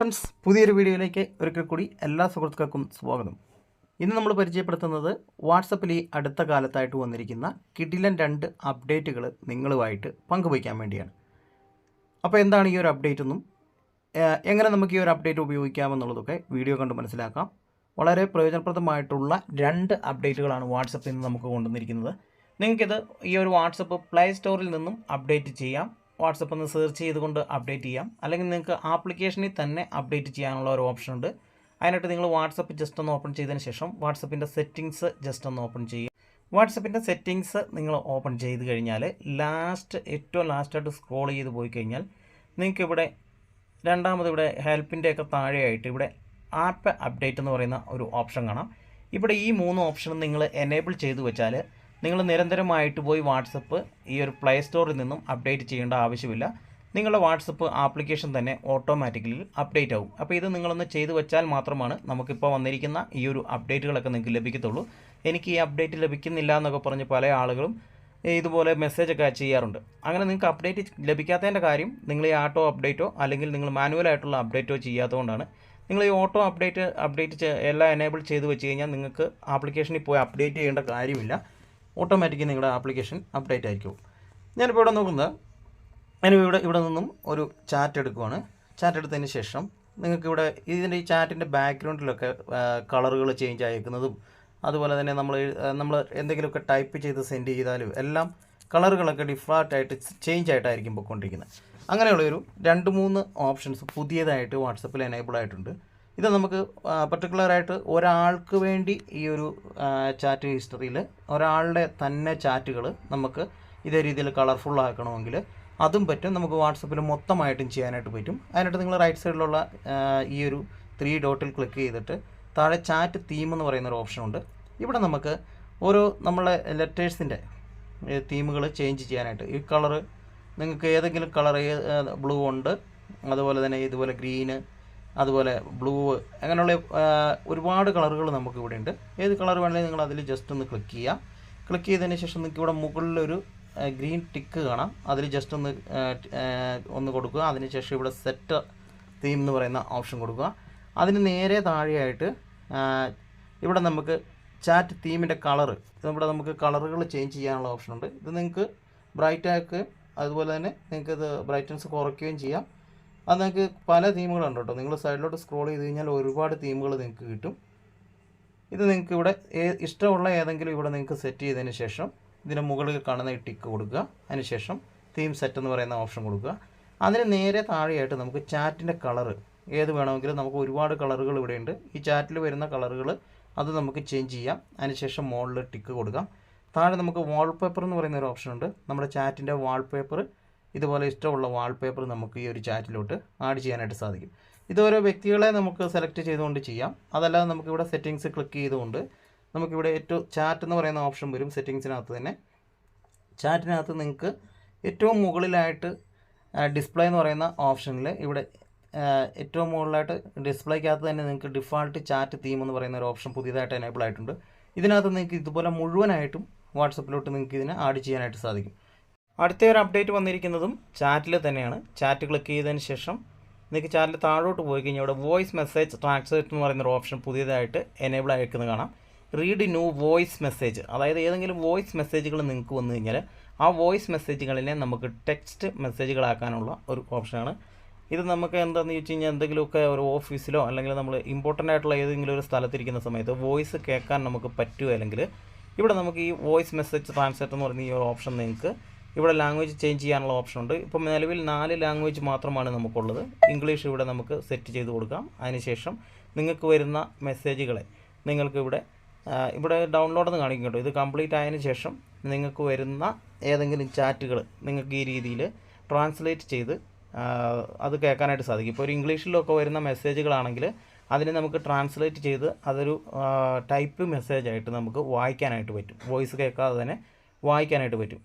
Friends പുതിയൊരു വീഡിയോയിലേക്ക് ഒരിക്കൽ കൂടി എല്ലാ സുഹൃത്തുക്കൾക്കും സ്വാഗതം. ഇന്ന് നമ്മൾ പരിചയപ്പെടുത്തുന്നത് വാട്സപ്പിൽ ഈ അടുത്ത കാലത്തായിട്ട് വന്നിരിക്കുന്ന കിടിലൻ രണ്ട് അപ്ഡേറ്റുകൾ നിങ്ങളുമായിട്ട് പങ്കുവയ്ക്കാൻ വേണ്ടിയാണ്. അപ്പോൾ എന്താണ് ഈ ഒരു അപ്ഡേറ്റ് എന്നും എങ്ങനെ നമുക്ക് ഈ ഒരു അപ്ഡേറ്റ് ഉപയോഗിക്കാമെന്നുള്ളതൊക്കെ വീഡിയോ കണ്ട് മനസ്സിലാക്കാം. വളരെ പ്രയോജനപ്രദമായിട്ടുള്ള രണ്ട് അപ്ഡേറ്റുകളാണ് വാട്സപ്പിൽ നിന്ന് നമുക്ക് കൊണ്ടുവന്നിരിക്കുന്നത്. നിങ്ങൾക്കിത് ഈ ഒരു വാട്സപ്പ് പ്ലേ സ്റ്റോറിൽ നിന്നും അപ്ഡേറ്റ് ചെയ്യാം. വാട്സപ്പ് ഒന്ന് സെർച്ച് ചെയ്തുകൊണ്ട് അപ്ഡേറ്റ് ചെയ്യാം. അല്ലെങ്കിൽ നിങ്ങൾക്ക് ആപ്ലിക്കേഷനിൽ തന്നെ അപ്ഡേറ്റ് ചെയ്യാനുള്ള ഒരു ഓപ്ഷൻ ഉണ്ട്. അതിനായിട്ട് നിങ്ങൾ വാട്സപ്പ് ജസ്റ്റ് ഒന്ന് ഓപ്പൺ ചെയ്തതിന് ശേഷം വാട്സപ്പിന്റെ സെറ്റിങ്സ് ജസ്റ്റ് ഒന്ന് ഓപ്പൺ ചെയ്യുക. വാട്സപ്പിന്റെ സെറ്റിങ്സ് നിങ്ങൾ ഓപ്പൺ ചെയ്ത് കഴിഞ്ഞാൽ ലാസ്റ്റ് ഏറ്റവും ലാസ്റ്റായിട്ട് സ്ക്രോൾ ചെയ്ത് പോയി കഴിഞ്ഞാൽ നിങ്ങൾക്ക് ഇവിടെ രണ്ടാമത് ഇവിടെ ഹെൽപ്പിന്റെ ഒക്കെ താഴെയായിട്ട് ഇവിടെ ആപ്പ് അപ്ഡേറ്റ് എന്ന് പറയുന്ന ഒരു ഓപ്ഷൻ കാണാം. ഇവിടെ ഈ മൂന്ന് ഓപ്ഷനും നിങ്ങൾ എനേബിൾ ചെയ്തു വെച്ചാൽ നിങ്ങൾ നിരന്തരമായിട്ട് പോയി വാട്സപ്പ് ഈ ഒരു പ്ലേ സ്റ്റോറിൽ നിന്നും അപ്ഡേറ്റ് ചെയ്യേണ്ട ആവശ്യമില്ല. നിങ്ങളുടെ വാട്സപ്പ് ആപ്ലിക്കേഷൻ തന്നെ ഓട്ടോമാറ്റിക്കലി അപ്ഡേറ്റ് ആവും. അപ്പോൾ ഇത് നിങ്ങളൊന്ന് ചെയ്തു വെച്ചാൽ മാത്രമാണ് നമുക്കിപ്പോൾ വന്നിരിക്കുന്ന ഈ ഒരു അപ്ഡേറ്റുകളൊക്കെ നിങ്ങൾക്ക് ലഭിക്കത്തുള്ളൂ. എനിക്ക് ഈ അപ്ഡേറ്റ് ലഭിക്കുന്നില്ല എന്നൊക്കെ പറഞ്ഞ് പല ആളുകളും ഇതുപോലെ മെസ്സേജൊക്കെ ചെയ്യാറുണ്ട്. അങ്ങനെ നിങ്ങൾക്ക് അപ്ഡേറ്റ് ലഭിക്കാത്തതിന്റെ കാര്യം നിങ്ങൾ ഈ ആട്ടോ അപ്ഡേറ്റോ അല്ലെങ്കിൽ നിങ്ങൾ മാനുവലായിട്ടുള്ള അപ്ഡേറ്റോ ചെയ്യാത്തതുകൊണ്ടാണ്. നിങ്ങൾ ഈ ഓട്ടോ അപ്ഡേറ്റ് അപ്ഡേറ്റ് എല്ലാം എനേബിൾ ചെയ്ത് വെച്ച് കഴിഞ്ഞാൽ നിങ്ങൾക്ക് ആപ്ലിക്കേഷനിൽ പോയി അപ്ഡേറ്റ് ചെയ്യേണ്ട കാര്യമില്ല. ഓട്ടോമാറ്റിക്കലി നിങ്ങളുടെ ആപ്ലിക്കേഷൻ അപ്ഡേറ്റ് ആയിരിക്കും. ഞാനിപ്പോൾ ഇവിടെ നോക്കുന്നത് ഞാനിപ്പോൾ ഇവിടെ ഇവിടെ നിന്നും ഒരു ചാറ്റ് എടുക്കുവാണ്. ചാറ്റ് എടുത്തതിന് ശേഷം നിങ്ങൾക്ക് ഇവിടെ ഇതിന്റെ ഈ ചാറ്റിന്റെ ബാക്ക്ഗ്രൗണ്ടിലൊക്കെ കളറുകൾ ചേഞ്ച് ആയിരിക്കുന്നതും അതുപോലെ തന്നെ നമ്മൾ നമ്മൾ എന്തെങ്കിലുമൊക്കെ ടൈപ്പ് ചെയ്ത് സെൻഡ് ചെയ്താലും എല്ലാം കളറുകളൊക്കെ ഡിഫാൾട്ട് ആയിട്ട് ചേഞ്ച് ആയിട്ടായിരിക്കും പോയിക്കൊണ്ടിരിക്കുന്നത് അങ്ങനെയുള്ളൊരു രണ്ട് മൂന്ന് ഓപ്ഷൻസ് പുതിയതായിട്ട് വാട്സപ്പിൽ എനേബിൾ ആയിട്ടുണ്ട്. ഇത് നമുക്ക് പർട്ടിക്കുലറായിട്ട് ഒരാൾക്ക് വേണ്ടി ഈ ഒരു ചാറ്റ് ഹിസ്റ്ററിയിൽ ഒരാളുടെ തന്നെ ചാറ്റുകൾ നമുക്ക് ഇതേ രീതിയിൽ കളർഫുൾ ആക്കണമെങ്കിൽ അതും പറ്റും. നമുക്ക് വാട്സപ്പിൽ മൊത്തമായിട്ടും ചെയ്യാനായിട്ട് പറ്റും. അതിനായിട്ട് നിങ്ങൾ റൈറ്റ് സൈഡിലുള്ള ഈ ഒരു ത്രീ ഡോട്ടിൽ ക്ലിക്ക് ചെയ്തിട്ട് താഴെ ചാറ്റ് തീം എന്ന് പറയുന്ന ഒരു ഓപ്ഷൻ ഉണ്ട്. ഇവിടെ നമുക്ക് ഓരോ നമ്മളെ ലെറ്റേഴ്സിന്റെ തീമുകൾ ചേഞ്ച് ചെയ്യാനായിട്ട് ഈ കളറ് നിങ്ങൾക്ക് ഏതെങ്കിലും കളർ ബ്ലൂ ഉണ്ട്. അതുപോലെ തന്നെ ഇതുപോലെ ഗ്രീന് അതുപോലെ ബ്ലൂ അങ്ങനെയുള്ള ഒരുപാട് കളറുകൾ നമുക്ക് ഇവിടെ ഉണ്ട് ഏത് കളർ വേണമെങ്കിലും നിങ്ങൾ അതിൽ ജസ്റ്റ് ഒന്ന് ക്ലിക്ക് ചെയ്യുക ക്ലിക്ക് ചെയ്തതിന് ശേഷം നിങ്ങൾക്ക് ഇവിടെ മുകളിലൊരു ഗ്രീൻ ടിക്ക് കാണാം. അതിൽ ജസ്റ്റ് ഒന്ന് ഒന്ന് കൊടുക്കുക. അതിനുശേഷം ഇവിടെ സെറ്റ് തീം എന്ന് പറയുന്ന ഓപ്ഷൻ കൊടുക്കുക. അതിന് നേരെ താഴെയായിട്ട് ഇവിടെ നമുക്ക് ചാറ്റ് തീമിന്റെ കളറ് ഇവിടെ നമുക്ക് കളറുകൾ ചേഞ്ച് ചെയ്യാനുള്ള ഓപ്ഷൻ ഉണ്ട്. ഇത് നിങ്ങൾക്ക് ബ്രൈറ്റ് ആക്കുകയും അതുപോലെ തന്നെ നിങ്ങൾക്ക് ഇത് ബ്രൈറ്റ്നസ് കുറയ്ക്കുകയും ചെയ്യാം. അത് നിങ്ങൾക്ക് പല തീമുകളുണ്ട് കേട്ടോ നിങ്ങൾ സൈഡിലോട്ട് സ്ക്രോൾ ചെയ്ത് കഴിഞ്ഞാൽ ഒരുപാട് തീമുകൾ നിങ്ങൾക്ക് കിട്ടും. ഇത് നിങ്ങൾക്ക് ഇവിടെ ഇഷ്ടമുള്ള ഏതെങ്കിലും ഇവിടെ നിങ്ങൾക്ക് സെറ്റ് ചെയ്തതിന് ശേഷം ഇതിന് മുകളിൽ കാണുന്ന ടിക്ക് കൊടുക്കുക. അതിനുശേഷം തീം സെറ്റ് എന്ന് പറയുന്ന ഓപ്ഷൻ കൊടുക്കുക. അതിന് നേരെ താഴെയായിട്ട് നമുക്ക് ചാറ്റിന്റെ കളറ് ഏത് വേണമെങ്കിലും നമുക്ക് ഒരുപാട് കളറുകൾ ഇവിടെയുണ്ട് ഈ ചാറ്റിൽ വരുന്ന കളറുകൾ അത് നമുക്ക് ചേഞ്ച് ചെയ്യാം. അതിനുശേഷം മുകളിൽ ടിക്ക് കൊടുക്കാം. താഴെ നമുക്ക് വാൾപേപ്പർ എന്ന് പറയുന്ന ഒരു ഓപ്ഷൻ ഉണ്ട്. നമ്മുടെ ചാറ്റിന്റെ വാൾപേപ്പർ ഇതുപോലെ ഇഷ്ടമുള്ള വാൾപേപ്പർ നമുക്ക് ഈ ഒരു ചാറ്റിലോട്ട് ആഡ് ചെയ്യാനായിട്ട് സാധിക്കും. ഇത് ഓരോ വ്യക്തികളെ നമുക്ക് സെലക്ട് ചെയ്തുകൊണ്ട് ചെയ്യാം. അതല്ലാതെ നമുക്കിവിടെ സെറ്റിങ്സ് ക്ലിക്ക് ചെയ്തുകൊണ്ട് നമുക്കിവിടെ ഏറ്റവും ചാറ്റ് എന്ന് പറയുന്ന ഓപ്ഷൻ വരും സെറ്റിങ്സിനകത്ത് തന്നെ. ചാറ്റിനകത്ത് നിങ്ങൾക്ക് ഏറ്റവും മുകളിലായിട്ട് ഡിസ്പ്ലേ എന്ന് പറയുന്ന ഓപ്ഷനിൽ ഇവിടെ ഏറ്റവും മുകളിലായിട്ട് ഡിസ്പ്ലേക്കകത്ത് തന്നെ നിങ്ങൾക്ക് ഡിഫാൾട്ട് ചാറ്റ് തീം എന്ന് പറയുന്ന ഒരു ഓപ്ഷൻ പുതിയതായിട്ട് എനേബിൾ ആയിട്ടുണ്ട്. ഇതിനകത്ത് നിങ്ങൾക്ക് ഇതുപോലെ മുഴുവനായിട്ടും വാട്സപ്പിലോട്ട് നിങ്ങൾക്ക് ഇതിനെ ആഡ് ചെയ്യാനായിട്ട് സാധിക്കും. അടുത്ത ഒരു അപ്ഡേറ്റ് വന്നിരിക്കുന്നതും ചാറ്റിൽ തന്നെയാണ്. ചാറ്റ് ക്ലിക്ക് ചെയ്തതിന് ശേഷം നിങ്ങൾക്ക് ചാറ്റിൽ താഴോട്ട് പോയി കഴിഞ്ഞാൽ അവിടെ വോയിസ് മെസ്സേജ് ട്രാൻസ്ലേറ്റ് എന്ന് പറയുന്ന ഒരു ഓപ്ഷൻ പുതിയതായിട്ട് എനേബിൾ ആയിരിക്കുന്നത് കാണാം. റീഡ് ന്യൂ വോയിസ് മെസ്സേജ് അതായത് ഏതെങ്കിലും വോയിസ് മെസ്സേജുകൾ നിങ്ങൾക്ക് വന്നു കഴിഞ്ഞാൽ ആ വോയിസ് മെസ്സേജുകളിനെ നമുക്ക് ടെക്സ്റ്റ് മെസ്സേജുകളാക്കാനുള്ള ഒരു ഓപ്ഷനാണ് ഇത് നമുക്ക് എന്താണെന്ന് ചോദിച്ചു കഴിഞ്ഞാൽ എന്തെങ്കിലുമൊക്കെ ഒരു ഓഫീസിലോ അല്ലെങ്കിൽ നമ്മൾ ഇമ്പോർട്ടന്റ് ആയിട്ടുള്ള ഏതെങ്കിലും ഒരു സ്ഥലത്തിരിക്കുന്ന സമയത്ത് വോയിസ് കേൾക്കാൻ നമുക്ക് പറ്റുമോ? അല്ലെങ്കിൽ ഇവിടെ നമുക്ക് ഈ വോയിസ് മെസ്സേജ് ട്രാൻസ്ലേറ്റ് എന്ന് പറയുന്ന ഈ ഒരു ഓപ്ഷൻ നിങ്ങൾക്ക് ഇവിടെ ലാംഗ്വേജ് ചേഞ്ച് ചെയ്യാനുള്ള ഓപ്ഷൻ ഉണ്ട്. ഇപ്പം നിലവിൽ നാല് ലാംഗ്വേജ് മാത്രമാണ് നമുക്കുള്ളത്. ഇംഗ്ലീഷ് ഇവിടെ നമുക്ക് സെറ്റ് ചെയ്ത് കൊടുക്കാം. അതിനുശേഷം നിങ്ങൾക്ക് വരുന്ന മെസ്സേജുകളെ നിങ്ങൾക്ക് ഇവിടെ ഇവിടെ ഡൗൺലോഡ് എന്ന് കാണിക്കും കേട്ടോ. ഇത് കംപ്ലീറ്റ് ആയതിനു ശേഷം നിങ്ങൾക്ക് വരുന്ന ഏതെങ്കിലും ചാറ്റുകൾ നിങ്ങൾക്ക് ഈ രീതിയിൽ ട്രാൻസ്ലേറ്റ് ചെയ്ത് അത് കേൾക്കാനായിട്ട് സാധിക്കും. ഇപ്പോൾ ഒരു ഇംഗ്ലീഷിലൊക്കെ വരുന്ന മെസ്സേജുകളാണെങ്കിൽ അതിനെ നമുക്ക് ട്രാൻസ്ലേറ്റ് ചെയ്ത് അതൊരു ടൈപ്പ് മെസ്സേജായിട്ട് നമുക്ക് വായിക്കാനായിട്ട് പറ്റും. വോയിസ് കേൾക്കാതെ തന്നെ വായിക്കാനായിട്ട് പറ്റും.